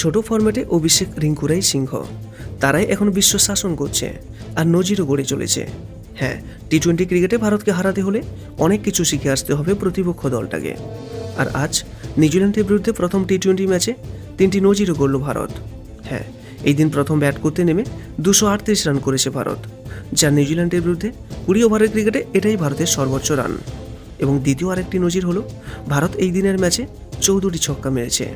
ছোট ফরম্যাটে অভিষেক রিঙ্কুরাই সিংহ। তারাই এখন বিশ্ব শাসন করছে আর নজিরও গড়ে চলেছে। হ্যাঁ টি টোয়েন্টি ক্রিকেটে ভারতকে হারাতে হলে অনেক কিছু শিখে আসতে হবে প্রতিপক্ষ দলটাকে। আর আজ নিউজিল্যান্ডের বিরুদ্ধে প্রথম টি টোয়েন্টি ম্যাচে তিনটি নজিরও গড়ল ভারত। হ্যাঁ এই দিন প্রথম ব্যাট করতে নেমে দুশো আটত্রিশ রান করেছে ভারত, যা নিউজিল্যান্ডের বিরুদ্ধে কুড়ি ওভারের ক্রিকেটে এটাই ভারতের সর্বোচ্চ রান এবং দ্বিতীয় আরেকটি নজির হলো, ভারত এই দিনের ম্যাচে চৌদ্দটি ছক্কা মেরেছে।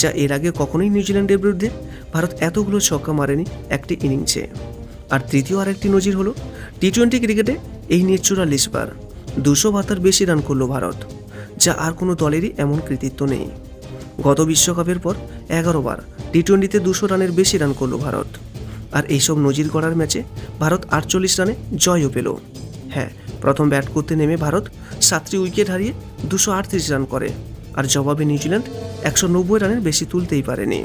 যা এর আগে কখনোই নিউজিল্যান্ডের বিরুদ্ধে ভারত এতগুলো ছক্কা মারেনি একটি ইনিংসে। আর তৃতীয় আরেকটি নজির হলো টি টোয়েন্টি ক্রিকেটে এই নিয়ে চুরাল্লিশ বার দুশো বাতার বেশি রান করল ভারত, যা আর কোনো দলেরই এমন কৃতিত্ব নেই। গত বিশ্বকাপের পর এগারো বার টি টোয়েন্টিতে দুশো রানের বেশি রান করল ভারত, আর এইসব নজির গড়ার ম্যাচে ভারত আটচল্লিশ রানে জয়ও পেল। হ্যাঁ প্রথম ব্যাট করতে নেমে ভারত সাতটি উইকেট হারিয়ে দুশো রান করে। আর জবাবে নিউজিল্যান্ড একশো নব্বই রানের বেশি তুলতেই পারেনি।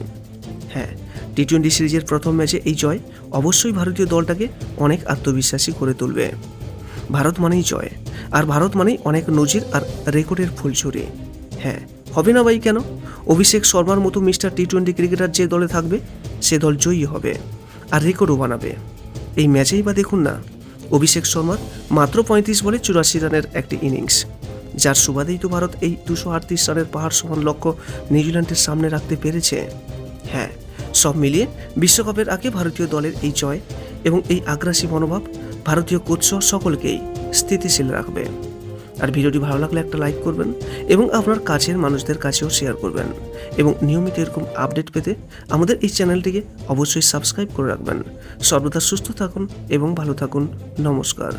হ্যাঁ টি টোয়েন্টি সিরিজের প্রথম ম্যাচে এই জয় অবশ্যই ভারতীয় দলটাকে অনেক আত্মবিশ্বাসী করে তুলবে। ভারত মানেই জয়, আর ভারত মানেই অনেক নজির আর রেকর্ডের ফুলঝুরি। হ্যাঁ হবে না ভাই কেন? অভিষেক শর্মার মতো মিস্টার টি টোয়েন্টি ক্রিকেটার যে দলে থাকবে, সে দল জয়ী হবে আর রেকর্ডও বানাবে। এই ম্যাচেই বা দেখুন না, অভিষেক শর্মার মাত্র পঁয়ত্রিশ বলে চুরাশি রানের একটি ইনিংস। যার সুবাদেই তো ভারত এই দুশো আটত্রিশ রানের পাহাড় সমান লক্ষ্য নিউজিল্যান্ডের সামনে রাখতে পেরেছে। হ্যাঁ সব মিলিয়ে বিশ্বকাপের আগে ভারতীয় দলের এই জয় এবং এই আগ্রাসী মনোভাব ভারতীয় কোচ সহ সকলকেই স্থিতিশীল রাখবে। আর ভিডিওটি ভালো লাগলে একটা লাইক করবেন এবং আপনার কাছের মানুষদের কাছেও শেয়ার করবেন এবং নিয়মিত এরকম আপডেট পেতে আমাদের এই চ্যানেলটিকে অবশ্যই সাবস্ক্রাইব করে রাখবেন। সর্বদা সুস্থ থাকুন এবং ভালো থাকুন। নমস্কার।